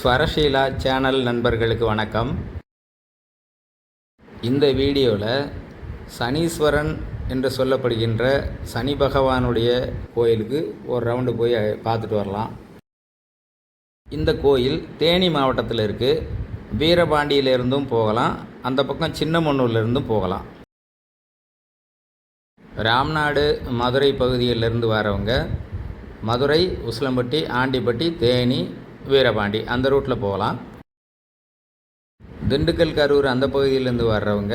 Swarasheela channel நண்பர்களுக்கு வணக்கம். இந்த வீடியோவில் சனீஸ்வரன் என்று சொல்லப்படுகின்ற சனி பகவானுடைய கோயிலுக்கு ஒரு ரவுண்டு போய் பார்த்துட்டு வரலாம். இந்த கோயில் தேனி மாவட்டத்தில் இருக்குது வீரபாண்டியிலிருந்தும் போகலாம். அந்த பக்கம் சின்னமன்னூர்லேருந்தும் போகலாம். ராம்நாடு மதுரை பகுதியிலிருந்து வரவங்க மதுரை உசிலம்பட்டி ஆண்டிப்பட்டி தேனி வீரபாண்டி அந்த ரூட்டில் போகலாம். திண்டுக்கல் கரூர் அந்த பகுதியிலேருந்து வர்றவங்க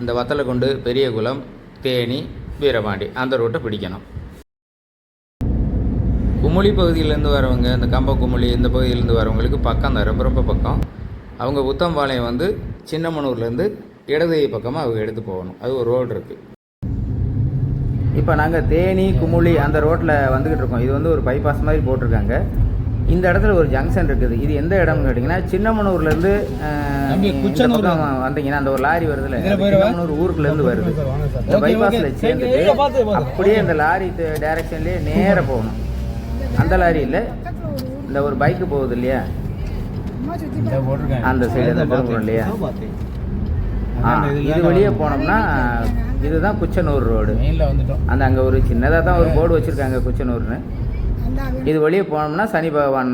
இந்த வத்தலக்குண்டு பெரியகுளம் தேனி வீரபாண்டி அந்த ரூட்டை பிடிக்கணும். குமுளி பகுதியிலேருந்து வரவங்க இந்த கம்ப குமுளி இந்த பகுதியிலேருந்து வரவங்களுக்கு பக்கம் தான் ரொம்ப ரொம்ப பக்கம். அவங்க உத்தம்பாளையம் வந்து சின்னமனூர்லேருந்து இடது பக்கமாக அவங்க எடுத்து போகணும். அது ஒரு ரோடு இருக்குது இப்போ நாங்கள் தேனி குமுளி அந்த ரோட்டில் வந்துக்கிட்டு இருக்கோம். இது வந்து ஒரு பைபாஸ் மாதிரி போட்டிருக்காங்க. இந்த இடத்துல ஒரு ஜங்ஷன் இருக்குது. இது எந்த இடம்னு கேட்டிங்கன்னா சின்னமனூர்லேருந்து குச்சனூர் வந்தீங்கன்னா அந்த ஒரு லாரி போயிடவா? சின்னமனூர் ஊருக்குலேருந்து வருது. இந்த பைபாஸில். சேர்ந்துட்டு. அப்படியே இந்த லாரி டைரக்ஷன்லேயே நேராக போகணும். அந்த லாரி இல்லை. இந்த ஒரு பைக்கு போகுது இல்லையா? அந்த சைடு அந்த திரும்புறோம் இல்லையா? இது வழியே போனோம்னா இதுதான் குச்சனூர் ரோடு அந்த அங்கே ஒரு சின்னதாக தான் ஒரு போர்டு வச்சுருக்காங்க குச்சனூர்னு. இது வழியே போனோம்னா சனி பகவான்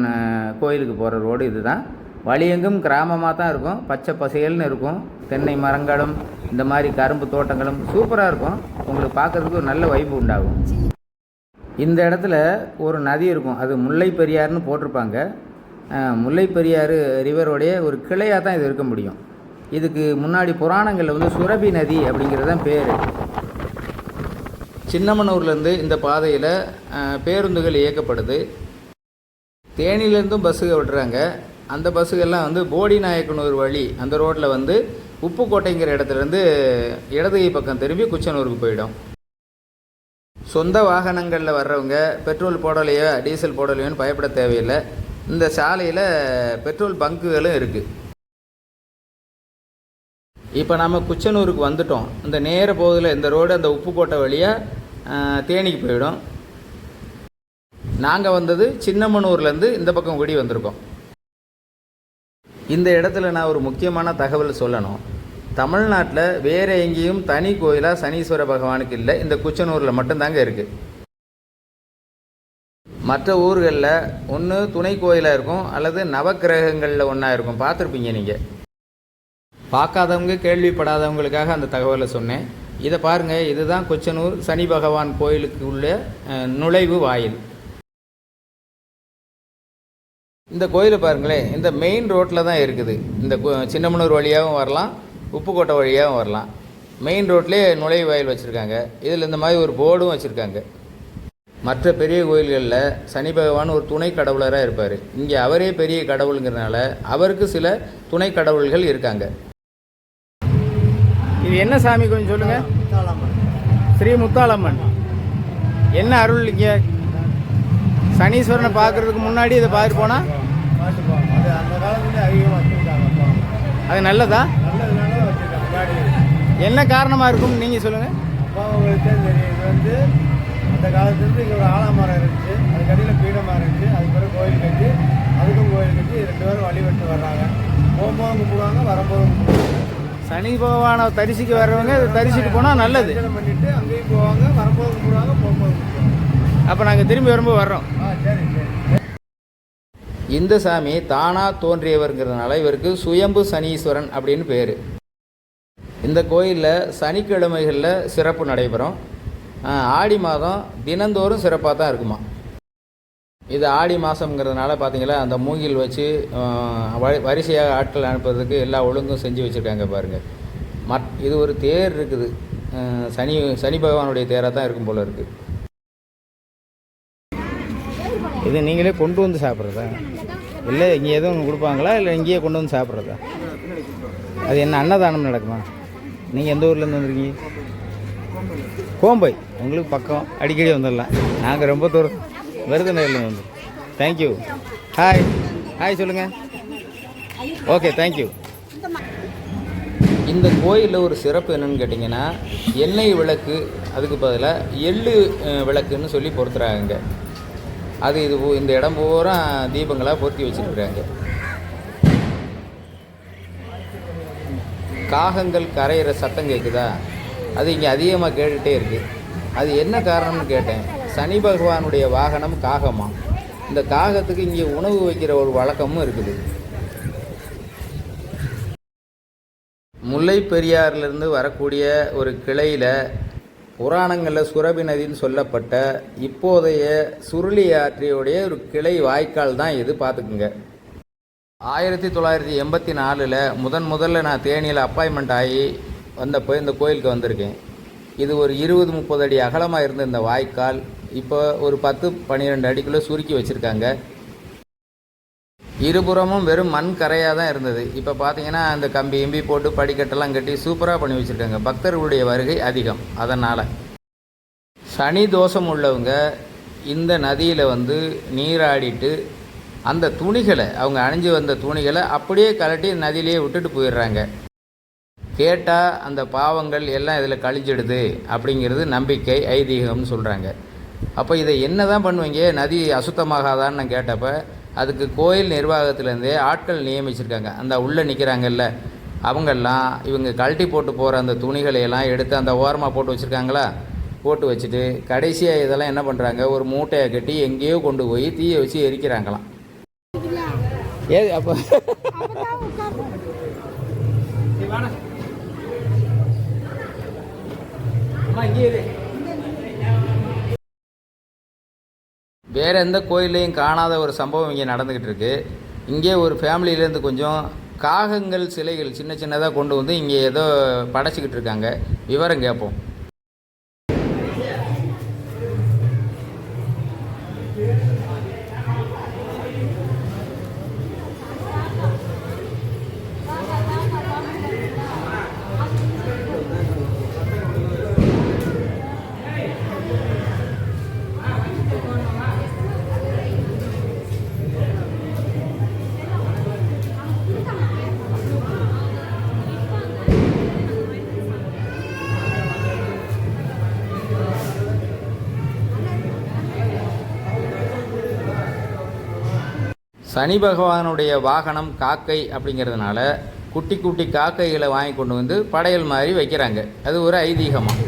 கோயிலுக்கு போகிற ரோடு இதுதான். வழியெங்கும் கிராமமாக தான் இருக்கும். பச்சை பசேல்னு இருக்கும். தென்னை மரங்களும் இந்த மாதிரி கரும்பு தோட்டங்களும் சூப்பராக இருக்கும். உங்களுக்கு பார்க்கறதுக்கு ஒரு நல்ல வைப்பு உண்டாகும். இந்த இடத்துல ஒரு நதி இருக்கும். அது முல்லை பெரியார்னு போட்டிருப்பாங்க. முல்லை பெரியாறு ரிவரோடைய ஒரு கிளையாக தான் இது இருக்க முடியும். இதுக்கு முன்னாடி புராணங்களில் வந்து சுரபி நதி அப்படிங்கிறது தான் பேர். சின்னமனூர்லேருந்து இந்த பாதையில் பேருந்துகள் இயக்கப்படுது. தேனியிலேருந்தும் பஸ்ஸுக விடுறாங்க அந்த பஸ்ஸுகள்லாம் வந்து போடி நாயக்கனூர் வழி அந்த ரோட்டில் வந்து உப்புக்கோட்டைங்கிற இடத்துலேருந்து இடதுகை பக்கம் திரும்பி குச்சனூருக்கு போயிடும். சொந்த வாகனங்களில் வர்றவங்க பெட்ரோல் போடலையோ டீசல் போடலையோன்னு பயப்பட தேவையில்லை. இந்த சாலையில் பெட்ரோல் பங்குகளும் இருக்குது இப்போ நம்ம குச்சனூருக்கு வந்துட்டோம். இந்த நேர போதில் இந்த ரோடு அந்த உப்புக்கோட்டை வழியாக தேனிக்கு போயிடும். நாங்கள் வந்தது சின்னமனூர்லேருந்து இந்த பக்கம் குடி வந்திருக்கோம். இந்த இடத்துல நான் ஒரு முக்கியமான தகவல் சொல்லணும். தமிழ்நாட்டில் வேறு எங்கேயும் தனி கோயிலாக சனீஸ்வர பகவானுக்கு இல்லை. இந்த குச்சனூரில் மட்டும்தாங்க இருக்குது மற்ற ஊர்களில் ஒன்று துணை கோயிலாக இருக்கும் அல்லது நவக்கிரகங்களில் ஒன்றா இருக்கும். பார்த்துருப்பீங்க நீங்கள் பார்க்காதவங்க கேள்விப்படாதவங்களுக்காக அந்த தகவலை சொன்னேன். இதை பாருங்கள் இதுதான் கொச்சனூர் சனி பகவான் கோயிலுக்கு உள்ள நுழைவு வாயில். இந்த கோயிலை பாருங்களேன் இந்த மெயின் ரோட்டில் தான் இருக்குது. இந்த சின்னமனூர் வழியாகவும் வரலாம் உப்புக்கோட்டை வழியாகவும் வரலாம். மெயின் ரோட்லேயே நுழைவு வாயில் வச்சுருக்காங்க. இதில் இந்த மாதிரி ஒரு போர்டும் வச்சுருக்காங்க. மற்ற பெரிய கோயில்களில் சனி பகவான் ஒரு துணை கடவுளராக இருப்பார். இங்கே அவரே பெரிய கடவுளுங்கிறதுனால அவருக்கு சில துணை கடவுள்கள் இருக்காங்க. இது என்ன சாமி கொஞ்சம் சொல்லுங்க? ஸ்ரீ முத்தாளம்மன். என்ன அருள் இங்கே? சனீஸ்வரனை பார்க்கறதுக்கு முன்னாடி இதை பார்த்துட்டு போனால் அது அந்த காலத்துல அதிகமாக வச்சுருக்காங்க அது நல்லதா என்ன காரணமாக இருக்கும்னு நீங்கள் சொல்லுங்கள் இது வந்து அந்த காலத்துலேருந்து இங்கே ஒரு ஆலமரம் இருந்துச்சு. அதுக்கடியில் பீடமாக இருந்துச்சு. அதுக்கு பிறகு கோயில் கட்டி அதுக்கும் கோயில் கட்டி ரெண்டு பேரும் வழிபட்டு வர்றாங்க. போகும்போது கும்பிடுவாங்க வரும்போது கும்பிடுவாங்க. சனி பகவானை தரிசிக்க வர்றவங்க தரிசிட்டு போனால் நல்லது. பண்ணிட்டு அங்கேயும் போவாங்க வரும்போது கும்பிடுவாங்க போகும்போது கும்பிடுவாங்க அப்போ நாங்கள் திரும்பி வரும்போது வர்றோம். இந்த சாமி தானாக தோன்றியவர்ங்கிறதுனால இவருக்கு சுயம்பு சனீஸ்வரன் அப்படின்னு பேர். இந்த கோயிலில் சனிக்கிழமைகளில் சிறப்பு நடைபெறும். ஆடி மாதம் தினந்தோறும் சிறப்பாக தான் இருக்குமா? இது ஆடி மாதங்கிறதுனால பார்த்தீங்களா அந்த மூங்கில் வச்சு வரி- வரிசையாக ஆட்கள் அனுப்புறதுக்கு எல்லா ஒழுங்கும் செஞ்சு வச்சுருக்காங்க பாருங்கள் மற் இது ஒரு தேர் இருக்குது. சனி சனி பகவானுடைய தேராக தான் இருக்கும் போல இருக்குது இது நீங்களே கொண்டு வந்து சாப்பிட்றதா? இல்லை இங்கே எதுவும் கொடுப்பாங்களா? இல்லை இங்கேயே கொண்டு வந்து சாப்பிட்றதா? அது என்ன அன்னதானம் நடக்குமா? நீங்கள் எந்த ஊர்லேருந்து வந்திருக்கீங்க? கோம்பை. உங்களுக்கு பக்கம் அடிக்கடி வந்துடலாம். நாங்கள் ரொம்ப தூரம் விருதுநகரில் வந்து. தேங்க்யூ ஹாய் ஹாய் சொல்லுங்கள் ஓகே தேங்க்யூ இந்த கோயிலில் ஒரு சிறப்பு என்னென்னு கேட்டிங்கன்னா எண்ணெய் விளக்கு அதுக்கு பதிலாக எள்ளு விளக்குன்னு சொல்லி பொறுத்துறாங்க. அது இது இந்த இடம் பூரா தீபங்களாக பொருத்தி வச்சுருக்குறாங்க. காகங்கள் கரையிற சத்தம் கேட்குதா அது இங்கே அதிகமாக கேட்டுகிட்டே இருக்குது அது என்ன காரணம்னு கேட்டேன். சனி பகவானுடைய வாகனம் காகமா? இந்த காகத்துக்கு இங்கே உணவு வைக்கிற ஒரு வழக்கமும் இருக்குது. முல்லை பெரியாறிலிருந்து வரக்கூடிய ஒரு கிளையில் புராணங்களில் சுரபி நதின்னு சொல்லப்பட்ட இப்போதைய சுருளி ஆற்றியுடைய ஒரு கிளை வாய்க்கால் தான் இது பார்த்துக்குங்க. ஆயிரத்தி தொள்ளாயிரத்தி எண்பத்தி நாலில் முதன் முதல்ல நான் தேனியில் அப்பாயின்மெண்ட் ஆகி வந்தப்போ இந்த கோயிலுக்கு வந்திருக்கேன். இது ஒரு இருபது முப்பது அடி அகலமாக இருந்த இந்த வாய்க்கால். இப்போ ஒரு பத்து பன்னிரெண்டு அடிக்குள்ளே சுருக்கி வச்சுருக்காங்க. இருபுறமும் வெறும் மண் கரையாக தான் இருந்தது. இப்போ பார்த்தீங்கன்னா அந்த கம்பி இம்பி போட்டு படிக்கட்டெல்லாம் கட்டி சூப்பராக பண்ணி வச்சுருக்காங்க. பக்தர்களுடைய வருகை அதிகம். அதனால் சனி தோஷம் உள்ளவங்க இந்த நதியில் வந்து நீராடிட்டு அந்த துணிகளை அவங்க அணிஞ்சு வந்த துணிகளை அப்படியே கலட்டி நதியிலேயே விட்டுட்டு போயிடுறாங்க. கேட்டால் அந்த பாவங்கள் எல்லாம் இதில் கழிஞ்சிடுது அப்படிங்கிறது நம்பிக்கை ஐதீகம்னு சொல்கிறாங்க அப்போ இதை என்ன தான் பண்ணுவீங்க? நதி அசுத்தமாகாதான்னு நான் கேட்டப்ப அதுக்கு கோயில் நிர்வாகத்திலேருந்தே ஆட்கள் நியமிச்சிருக்காங்க. அந்த உள்ளே நிற்கிறாங்கல்ல அவங்கெல்லாம் இவங்க கழட்டி போட்டு போகிற அந்த துணிகளை எல்லாம் எடுத்து அந்த ஓரமாக போட்டு வச்சுருக்காங்களா? போட்டு வச்சுட்டு கடைசியாக இதெல்லாம் என்ன பண்ணுறாங்க ஒரு மூட்டையை கட்டி எங்கேயோ கொண்டு போய் தீயை வச்சு எரிக்கிறாங்களாம். ஏ அப்போ வேற எந்த கோயிலையும் காணாத ஒரு சம்பவம் இங்கே நடந்துக்கிட்டு இருக்குது இங்கே ஒரு ஃபேமிலியிலேருந்து கொஞ்சம் காகங்கள் சிலைகள் சின்ன சின்னதாக கொண்டு வந்து இங்கே ஏதோ படைச்சிக்கிட்டு இருக்காங்க. விவரம் கேட்போம். சனி பகவானுடைய வாகனம் காக்கை அப்படிங்கிறதுனால குட்டி குட்டி காக்கைகளை வாங்கி கொண்டு வந்து படையல் மாதிரி வைக்கிறாங்க. அது ஒரு ஐதீகமாக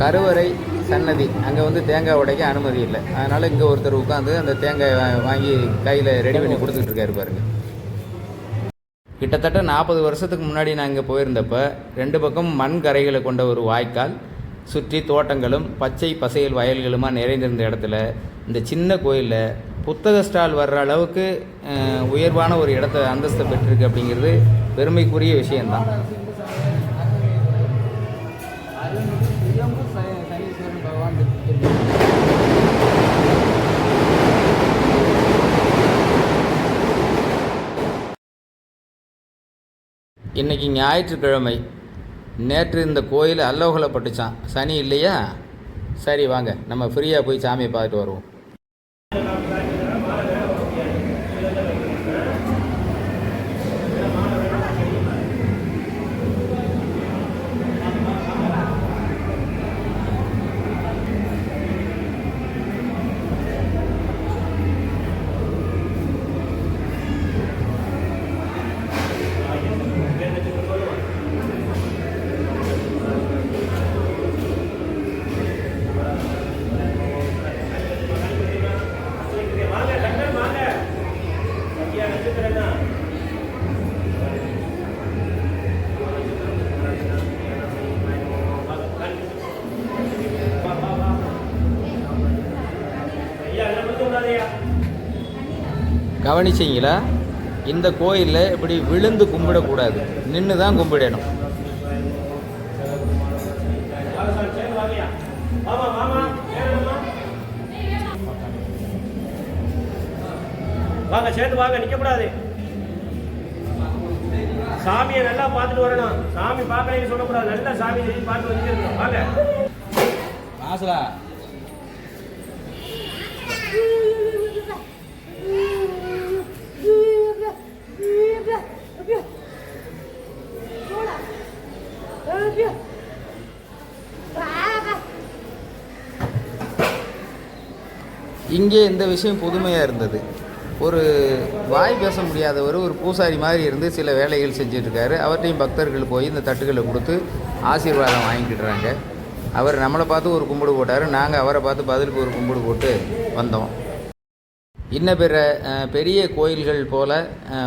கருவறை சன்னதி. அங்கே வந்து தேங்காய் உடைக்க அனுமதி இல்லை. அதனால் இங்கே ஒருத்தர் உட்காந்து அந்த தேங்காய் வாங்கி கையில் ரெடி பண்ணி கொடுத்துட்டு இருக்காரு பாருங்க. கிட்டத்தட்ட நாற்பது வருஷத்துக்கு முன்னாடி நான் இங்கே போயிருந்தப்போ ரெண்டு பக்கம் மண் கரைகளை கொண்ட ஒரு வாய்க்கால் சுற்றி தோட்டங்களும் பச்சை பசையல் வயல்களுமாக நிறைந்திருந்த இடத்துல இந்த சின்ன கோயிலில் புத்தக ஸ்டால் வர்ற அளவுக்கு உயர்வான ஒரு இடத்த அந்தஸ்தை பெற்றிருக்கு அப்படிங்கிறது பெருமைக்குரிய விஷயம்தான். இன்னைக்கு ஞாயிற்றுக்கிழமை நேற்று இந்த கோயில் அல்லோகலப்பட்டுச்சான் சனி இல்லையா? சரி வாங்க. நம்ம ஃப்ரீயாக போய் சாமியை பார்த்துட்டு வருவோம். கவனிச்சிங்களா? இந்த கோயிலில் இப்படி விழுந்து கும்பிடக்கூடாது. நின்று தான் கும்பிடணும். வாங்க சேர்ந்து வாங்க நிக்க கூடாது சாமியை நல்லா பார்த்துட்டு வரணும். சாமி பார்க்கலன்னு சொல்லக்கூடாது. நல்லா சாமி பார்த்து வச்சிருக்கணும் வாங்க. ஆசலா இங்கே இந்த விஷயம் புதுமையாக இருந்தது. ஒரு வாய் பேச முடியாதவர் ஒரு பூசாரி மாதிரி இருந்து சில வேலைகள் செஞ்சிட்ருக்காரு. அவர்கிட்டையும் பக்தர்கள் போய் இந்த தட்டுகளை கொடுத்து ஆசீர்வாதம் வாங்கிக்கிடுறாங்க. அவர் நம்மளை பார்த்து ஒரு கும்பிடு போட்டார். நாங்கள் அவரை பார்த்து பதிலுக்கு ஒரு கும்பிடு போட்டு வந்தோம். இன்ன பிற பெரிய கோயில்கள் போல்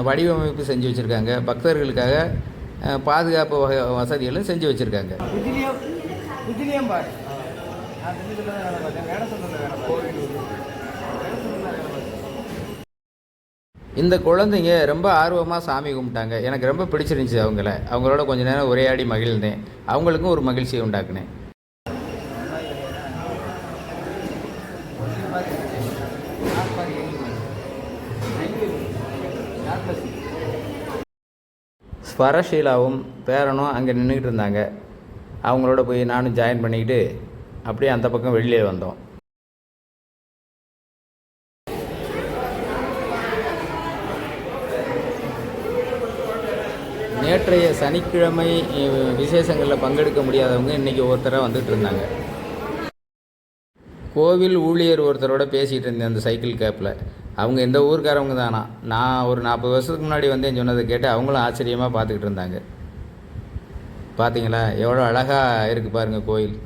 வடிவமைப்பு செஞ்சு வச்சுருக்காங்க. பக்தர்களுக்காக பாதுகாப்பு வகை வசதிகளும் செஞ்சு வச்சுருக்காங்க. இந்த குழந்தைங்க ரொம்ப ஆர்வமாக சாமி கும்பிட்டாங்க. எனக்கு ரொம்ப பிடிச்சிருந்துச்சி அவங்கள. அவங்களோட கொஞ்ச நேரம் உரையாடி மகிழ்ந்தேன். அவங்களுக்கும் ஒரு மகிழ்ச்சியை உண்டாக்குனேன். ஸ்வரஷீலாவும் பேரனும் அங்கே நின்றுக்கிட்டு இருந்தாங்க. அவங்களோட போய் நானும் ஜாயின் பண்ணிக்கிட்டு அப்படியே அந்த பக்கம் வெளியே வந்தோம். நேற்றைய சனிக்கிழமை விசேஷங்களில் பங்கெடுக்க முடியாதவங்க இன்றைக்கி ஒருத்தராக வந்துட்டு இருந்தாங்க. கோவில் ஊழியர் ஒருத்தரோட பேசிகிட்டு இருந்தேன் அந்த சைக்கிள் கேப்பில் அவங்க இந்த ஊருக்காரவங்க தானா? நான் ஒரு நாற்பது வருஷத்துக்கு முன்னாடி வந்தேன் சொன்னதை கேட்டு அவங்களும் ஆச்சரியமாக பார்த்துக்கிட்டு இருந்தாங்க. பார்த்தீங்களா எவ்வளோ அழகாக இருக்குது பாருங்கள் கோயில்.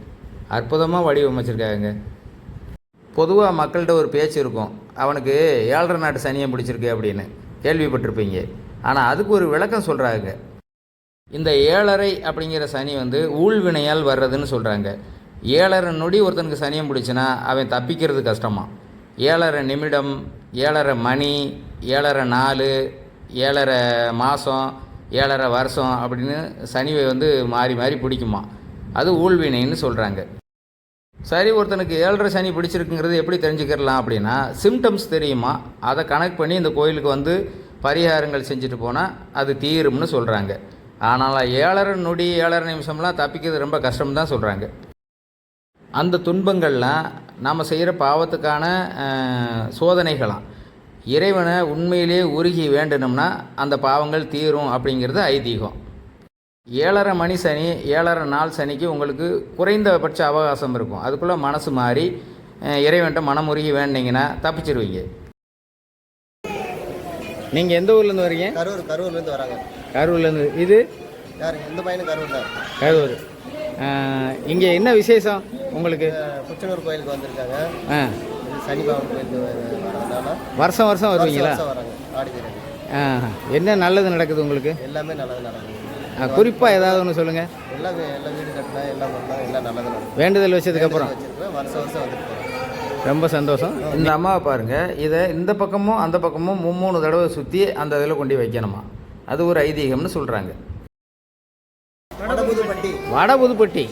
அற்புதமாக வடிவமைச்சிருக்காங்க. பொதுவாக மக்கள்கிட்ட ஒரு பேச்சு இருக்கும். அவனுக்கு ஏழரை நாட்டு சனியை பிடிச்சிருக்கு அப்படின்னு. கேள்விப்பட்டிருப்பீங்க. ஆனால் அதுக்கு ஒரு விளக்கம் சொல்கிறாங்க இந்த ஏழரை அப்படிங்கிற சனி வந்து ஊழ்வினையால் வர்றதுன்னு சொல்கிறாங்க ஏழரை நொடி ஒருத்தனுக்கு சனியம் பிடிச்சின்னா அவன் தப்பிக்கிறது கஷ்டமாக ஏழரை நிமிடம் ஏழரை மணி ஏழரை நாள் ஏழரை மாதம் ஏழரை வருஷம் அப்படின்னு சனிவை வந்து மாறி மாறி பிடிக்குமா? அது ஊழ்வினைன்னு சொல்கிறாங்க சரி ஒருத்தனுக்கு ஏழரை சனி பிடிச்சிருக்குங்கிறது எப்படி தெரிஞ்சுக்கிறலாம் அப்படின்னா சிம்டம்ஸ் தெரியுமா? அதை கனெக்ட் பண்ணி இந்த கோயிலுக்கு வந்து பரிகாரங்கள் செஞ்சுட்டு போனால் அது தீரும்னு சொல்கிறாங்க ஆனால் ஏழரை நொடி ஏழரை நிமிஷம்லாம் தப்பிக்கிறது ரொம்ப கஷ்டம் தான் சொல்கிறாங்க அந்த துன்பங்கள்லாம் நாம் செய்கிற பாவத்துக்கான சோதனைகளாம். இறைவனை உண்மையிலே உருகி வேண்டணும்னா அந்த பாவங்கள் தீரும் அப்படிங்கிறது ஐதீகம். ஏழரை மணி சனி ஏழரை நாள் சனிக்கு உங்களுக்கு குறைந்தபட்ச அவகாசம் இருக்கும். அதுக்குள்ளே மனசு மாறி அஹ், இறைவன்ட்ட மனமுருகி வேண்டிங்கன்னா தப்பிச்சிருவீங்க. நீங்கள் எந்த ஊர்லேருந்து வரீங்க? கரூர் கரூர்லேருந்து வராங்க. கரூர்லேருந்து இது? யார்? இந்த பையனும் கரூர். தான் கரூர் இங்கே என்ன விசேஷம் உங்களுக்கு? புச்சனூர் கோயிலுக்கு வந்திருக்காங்க. ஆ. சனி பகவான் கோயிலுக்கு வருஷம் வருஷம் வருவீங்களா? என்ன நல்லது நடக்குது உங்களுக்கு? எல்லாமே நல்லது நடக்கும் குறிப்பாக ஏதாவது ஒன்று சொல்லுங்கள் எல்லாம் எல்லாம் வீடு கட்டினா எல்லாம் எல்லாம் நல்லது நடக்கும். வேண்டுதல் வச்சதுக்கப்புறம் வருஷம் வருஷம் வந்துட்டு ரொம்ப சந்தோஷம். இந்த அம்மாவை பாருங்கள் இதை இந்த பக்கமும் அந்த பக்கமும் மும்மூணு தடவை சுற்றி அந்த இதில் கொண்டு வைக்கணுமா? அது ஒரு ஐதீகம்னு சொல்கிறாங்க வடபுதுப்பட்டி. வடபுதுப்பட்டி.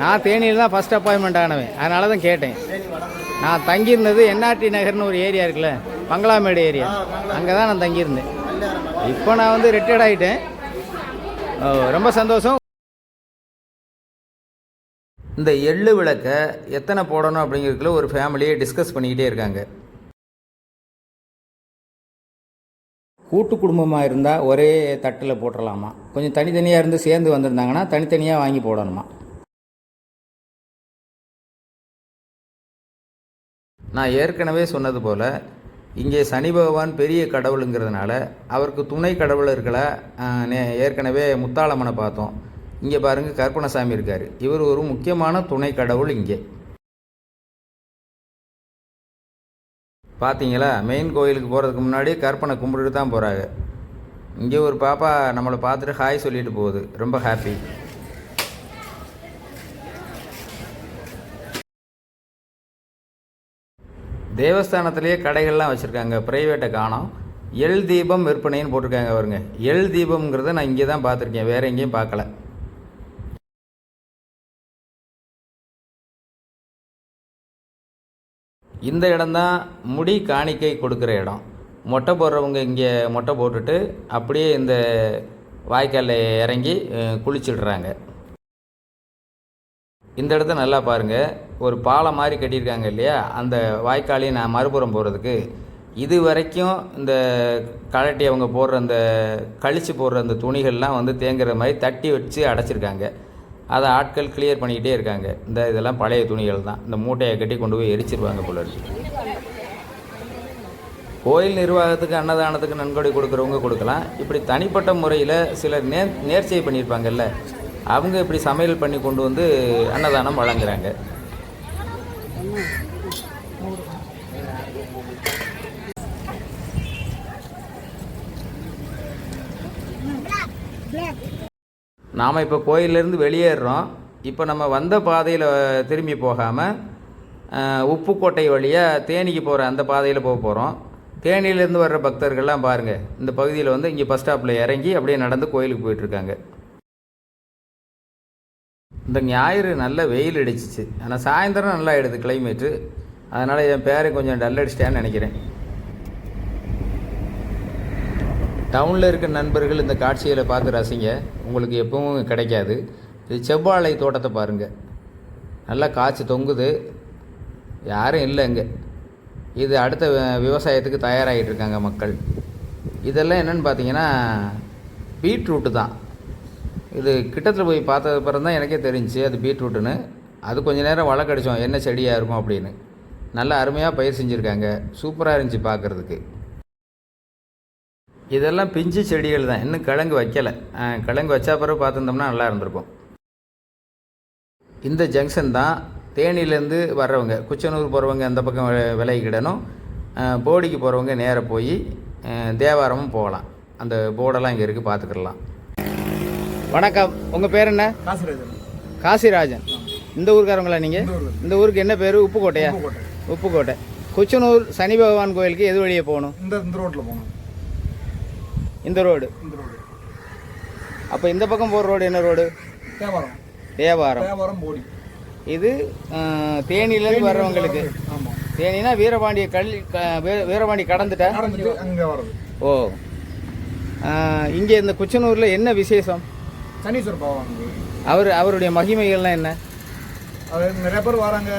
நான் தேனியில் தான் ஃபஸ்ட் அப்பாயின்மெண்ட் ஆனவன். அதனால தான் கேட்டேன். நான் தங்கியிருந்தது என்ஆர்டி நகர்னு ஒரு ஏரியா இருக்குல்ல பங்களாமேடு ஏரியா. அங்கே தான் நான் தங்கியிருந்தேன். இப்போ நான் வந்து ரிட்டையர்ட் ஆகிட்டேன் ரொம்ப சந்தோஷம். இந்த எள்ளு விளக்கை எத்தனை போடணும் அப்படிங்கிறதுல ஒரு ஃபேமிலியை டிஸ்கஸ் பண்ணிக்கிட்டே இருக்காங்க. கூட்டு குடும்பமாக இருந்தால் ஒரே தட்டில் போட்டுடலாமா கொஞ்சம் தனித்தனியாக இருந்து சேர்ந்து வந்திருந்தாங்கன்னா தனித்தனியாக வாங்கி போடணுமா? நான் ஏற்கனவே சொன்னது போல் இங்கே சனி பகவான் பெரிய கடவுளுங்கிறதுனால அவருக்கு துணை கடவுள் இருக்கல நே ஏற்கனவே முத்தாளம்மனை பார்த்தோம். இங்கே பாருங்கள் கற்பனசாமி இருக்கார். இவர் ஒரு முக்கியமான துணை கடவுள் இங்கே. பார்த்தீங்களா மெயின் கோயிலுக்கு போகிறதுக்கு முன்னாடி கற்பனை கும்பிட்டுட்டு தான் போகிறாங்க இங்கே ஒரு பாப்பா நம்மளை பார்த்துட்டு ஹாய் சொல்லிட்டு போகுது. ரொம்ப ஹாப்பி தேவஸ்தானத்திலேயே கடைகள்லாம் வச்சுருக்காங்க. ப்ரைவேட்டை காணோம். எல் தீபம் விற்பனைன்னு போட்டிருக்காங்க அவருங்க எல் தீபம்ங்கிறத நான் இங்கே தான் பார்த்துருக்கேன். வேறு எங்கேயும் பார்க்கல. இந்த இடம்தான் முடி காணிக்கை கொடுக்குற இடம். மொட்டை போடுறவங்க இங்கே மொட்டை போட்டுட்டு அப்படியே இந்த வாய்க்காலில் இறங்கி குளிச்சிடுறாங்க. இந்த இடத்த நல்லா பாருங்கள் ஒரு பாலம் மாதிரி கட்டியிருக்காங்க இல்லையா? அந்த வாய்க்காலையும் நான் மறுபுறம் போகிறதுக்கு இது வரைக்கும் இந்த கழட்டி அவங்க போடுற அந்த கழிச்சு போடுற அந்த துணிகள்லாம் வந்து தேங்குற மாதிரி தட்டி வச்சு அடைச்சிருக்காங்க. அதை ஆட்கள் கிளியர் பண்ணிக்கிட்டே இருக்காங்க. இந்த இதெல்லாம் பழைய துணிகள் தான். இந்த மூட்டையை கட்டி கொண்டு போய் எரிச்சிருவாங்க போல இருக்கு. கோயில் நிர்வாகத்துக்கு அன்னதானத்துக்கு நன்கொடை கொடுக்குறவங்க கொடுக்கலாம். இப்படி தனிப்பட்ட முறையில் சிலர் நேர் நேர்ச்சை பண்ணியிருப்பாங்கல்ல. அவங்க இப்படி சமையல் பண்ணி கொண்டு வந்து அன்னதானம் வழங்குறாங்க. நாம் இப்போ கோயிலேருந்து வெளியேறோம் இப்போ நம்ம வந்த பாதையில் திரும்பி போகாமல் உப்புக்கோட்டை வழியாக தேனிக்கு போகிற அந்த பாதையில் போக போகிறோம் தேனியிலேருந்து வர்ற பக்தர்கள்லாம் பாருங்கள் இந்த பகுதியில் வந்து இங்கே பஸ் ஸ்டாப்பில் இறங்கி அப்படியே நடந்து கோயிலுக்கு போயிட்டுருக்காங்க. இந்த ஞாயிறு நல்ல வெயில் அடிச்சிச்சு. ஆனால் சாயந்தரம் நல்லா ஆகிடுது கிளைமேட்டு அதனால் என் பேரை கொஞ்சம் டல் அடிச்சிட்டேன்னு நினைக்கிறேன். டவுனில் இருக்க நண்பர்கள் இந்த காட்சிகளை பார்த்து ரசிங்க. உங்களுக்கு எப்பவும் கிடைக்காது. இது செவ்வாழை தோட்டத்தை பாருங்கள் நல்லா காய்ச்சி தொங்குது. யாரும் இல்லை இங்கே. இது அடுத்த விவசாயத்துக்கு தயாராகிட்டு இருக்காங்க மக்கள். இதெல்லாம் என்னென்னு பார்த்தீங்கன்னா பீட்ரூட்டு தான். இது கிட்டத்தில் போய் பார்த்ததுக்கப்புறம் பிறகு தான் எனக்கே தெரிஞ்சுச்சு அது பீட்ரூட்டுன்னு. அது கொஞ்ச நேரம் வழக்கடிச்சோம் என்ன செடியாக இருக்கும் அப்படின்னு. நல்லா அருமையாக பயிர் செஞ்சுருக்காங்க. சூப்பராக இருந்துச்சு பார்க்குறதுக்கு இதெல்லாம் பிஞ்சு செடிகள் தான். இன்னும் கிழங்கு வைக்கலை. கிழங்கு வச்சா பிறகு பார்த்துருந்தோம்னா நல்லா இருந்திருக்கும். இந்த ஜங்ஷன் தான் தேனியிலேருந்து வர்றவங்க குச்சனூர் போகிறவங்க அந்த பக்கம் வி- விலகிக்கிடணும். அஹ், போடிக்கு போகிறவங்க நேராக போய் தேவாரமும் போகலாம். அந்த போர்டெல்லாம் இங்கே இருக்குது பார்த்துக்கிடலாம். வணக்கம். உங்கள் பேர் என்ன? காசுரேஜன். காசிராஜன். இந்த ஊருக்காரங்களா நீங்கள் இந்த ஊருக்கு என்ன பேர்? உப்புக்கோட்டையா? உப்புக்கோட்டை. குச்சனூர் சனி பகவான் கோயிலுக்கு எது வழியே போகணும்? இந்த இந்த ரோட்டில் போகணும். இந்த ரோடு. இந்த ரோடு அப்போ இந்த பக்கம் போகிற ரோடு என்ன ரோடு? தேவாரம். தேவாரம். தேவாரம் போடி. இது தேனியிலேருந்து வர்றவங்களுக்கு. ஆமாம் தேனினா வீரபாண்டிய கல் வீரபாண்டி கடந்துட்டா? அங்கே வர்றது. ஓ. இங்கே இந்த குச்சனூரில் என்ன விசேஷம்? சனீஸ்வர் பகவான். அவர் அவருடைய மகிமைகள்லாம் என்ன? நிறைய பேர் வராங்க.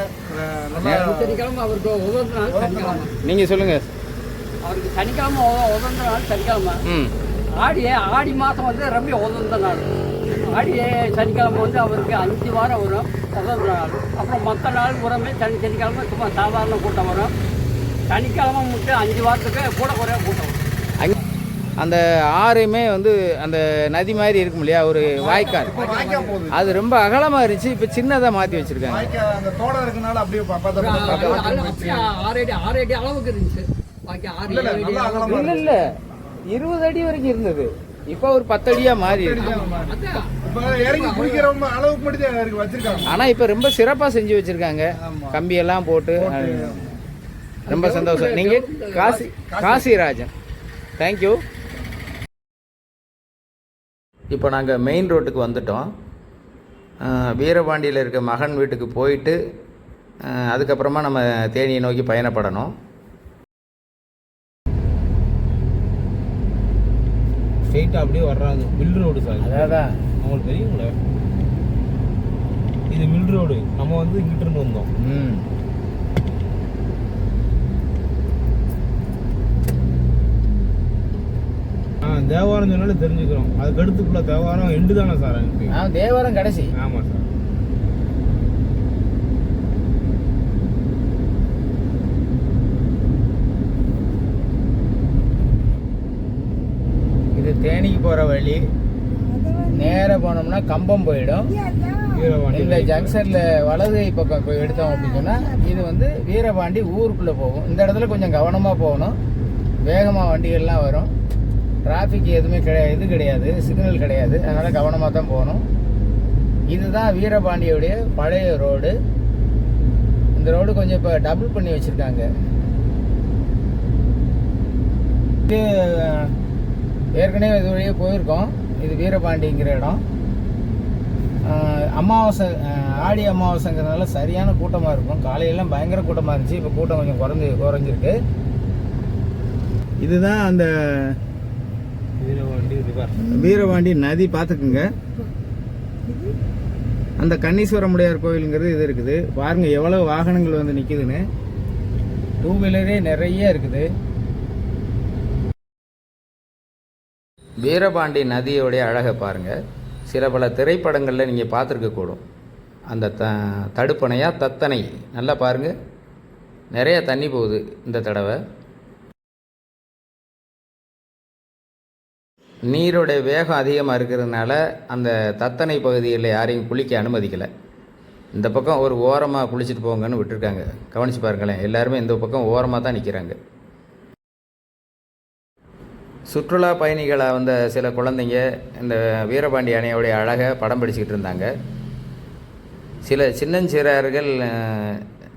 நீங்கள் சொல்லுங்கள் அவருக்கு சனிக்கிழமை உத- உதவுற நாள் சனிக்கிழமை ஆடி ஆடி மாதம் வந்து ரொம்ப உதவுற நாள். ஆடி சனிக்கிழமை வந்து அவருக்கு அஞ்சு வாரம் வரும் உதவுற நாள். அப்புறம் மற்ற நாள் உரமே சனி சனிக்கிழமை சும்மா சாதாரண கூட்டம் வரும் சனிக்கிழமை மட்டும் அஞ்சு வாரத்துக்கு கூட குறைய கூட்டம் வரும் அந்த ஆறுமே வந்து அந்த நதி மாதிரி இருக்கும் இல்லையா? ஒரு வாய்க்கால் இப்போ அது ரொம்ப அகலமாக இருந்துச்சு. இப்போ சின்னதாக மாற்றி வச்சுருக்காங்க. இல்ல, இல்ல, இருபது அடி வரைக்கும் இருந்தது. இப்போ ஒரு பத்து அடியாக மாறி அதான். இப்போ ரொம்ப சிறப்பாக செஞ்சு வச்சுருக்காங்க. ஆமா. கம்பியெல்லாம் போட்டு. ரொம்ப சந்தோஷம். நீங்கள் காசி காசிராஜன். தேங்க்யூ இப்போ நாங்கள் மெயின் ரோட்டுக்கு வந்துட்டோம். வீரபாண்டியில் இருக்க மகன் வீட்டுக்கு போயிட்டு அதுக்கப்புறமா நம்ம தேனியை நோக்கி பயணப்படணும். ஸ்ட்ரெயிட்டாக அப்படியே வர்றாங்க. Mill road sir. அதான் அவங்களுக்கு தெரியுங்களே இது மில் ரோடு நம்ம வந்து இங்கிட்டு இருந்து வந்தோம் தேவாரம் சொன்னாலே தெரிஞ்சுக்கிறோம். அதுக்கு அடுத்துக்குள்ள தேவாரம் எண்டு தானே சார் தேவாரம் கடைசி. ஆமாம் சார் இது தேனிக்கு போகிற வழி. நேராக போனோம்னா கம்பம் போயிடும். இந்த ஜங்ஷனில் வலது பக்கம் போய் எடுத்தோம் அப்படின்னு சொன்னால் இது வந்து வீரபாண்டி ஊருக்குள்ளே போகும். இந்த இடத்துல கொஞ்சம் கவனமாக போகணும். வேகமாக வண்டிகள்லாம் வரும். டிராஃபிக் எதுவுமே கிடையாது இது கிடையாது சிக்னல் கிடையாது. அதனால் கவனமாக தான் போகணும். இதுதான் வீரபாண்டியோடைய பழைய ரோடு இந்த ரோடு கொஞ்சம் இப்போ டபுள் பண்ணி வச்சுருக்காங்க. இது ஏற்கனவே இது வழியே போயிருக்கோம். இது வீரபாண்டிங்கிற இடம். அமாவாசை ஆடி அமாவாசைங்கிறதுனால சரியான கூட்டமாக இருக்கும். காலையெல்லாம் பயங்கர கூட்டமாக இருந்துச்சு. இப்போ கூட்டம் கொஞ்சம் குறைஞ்சி குறைஞ்சிருக்கு. இதுதான் அந்த வீரவாண்டி ரிவர். வீரபாண்டி நதி பார்த்துக்குங்க. அந்த கன்னீஸ்வரமுடையார் கோயிலுங்கிறது இது இருக்குது. பாருங்க எவ்வளவு வாகனங்கள் வந்து நிற்குதுன்னு டூ வீலரே நிறைய இருக்குது. வீரபாண்டி நதியோடைய அழகை பாருங்கள் சில பல திரைப்படங்களில் நீங்கள் பார்த்துருக்கக்கூடும் அந்த த தடுப்பணையாக தத்தனை. நல்லா பாருங்கள் நிறைய தண்ணி போகுது இந்த தடவை. நீருடைய வேகம் அதிகமாக இருக்கிறதுனால அந்த தத்தனை பகுதியில் யாரையும் குளிக்க அனுமதிக்கலை. இந்த பக்கம் ஒரு ஓரமாக குளிச்சுட்டு போங்கன்னு விட்டுருக்காங்க. கவனித்து பாருங்களேன். எல்லாருமே இந்த பக்கம் ஓரமாக தான் நிற்கிறாங்க சுற்றுலா பயணிகளாக வந்த சில குழந்தைங்க இந்த வீரபாண்டி அணையோடைய அழகை படம் பிடிச்சிக்கிட்டு இருந்தாங்க. சில சின்னஞ்சிறார்கள்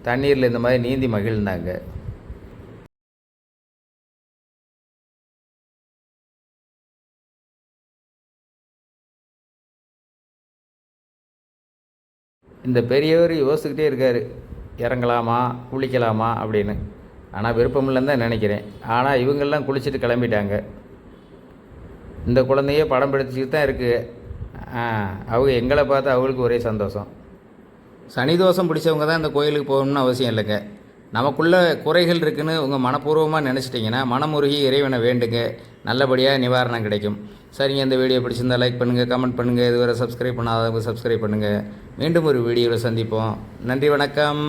தண்ணீரில் இந்த மாதிரி நீந்தி மகிழ்ந்தாங்க. இந்த பெரியவர் யோசிச்சுக்கிட்டே இருக்கார் இறங்கலாமா? குளிக்கலாமா? அப்படின்னு. ஆனால் விருப்பமில்லைன்னு தான் நினைக்கிறேன். ஆனால் இவங்கெல்லாம் குளிச்சுட்டு கிளம்பிட்டாங்க. இந்த குழந்தைய படம் பிடிச்சிட்டு தான் இருக்குது அவங்க எங்களை பார்த்து அவங்களுக்கு ஒரே சந்தோஷம். சனி தோஷம் பிடிச்சவங்க தான் இந்த கோயிலுக்கு போகணும்னு அவசியம் இல்லைங்க. நமக்குள்ள குறைகள் இருக்குன்னு உங்கள் மனப்பூர்வமாக நினச்சிட்டிங்கன்னா மனமுருகி இறைவனை வேண்டுங்க. நல்லபடியாக நிவாரணம் கிடைக்கும். சரிங்க இந்த வீடியோ பிடிச்சிருந்தால் லைக் பண்ணுங்கள் கமெண்ட் பண்ணுங்கள் இதுவரை சப்ஸ்கிரைப் பண்ணாதவங்க சப்ஸ்கிரைப் பண்ணுங்கள் மீண்டும் ஒரு வீடியோவில் சந்திப்போம். நன்றி வணக்கம்.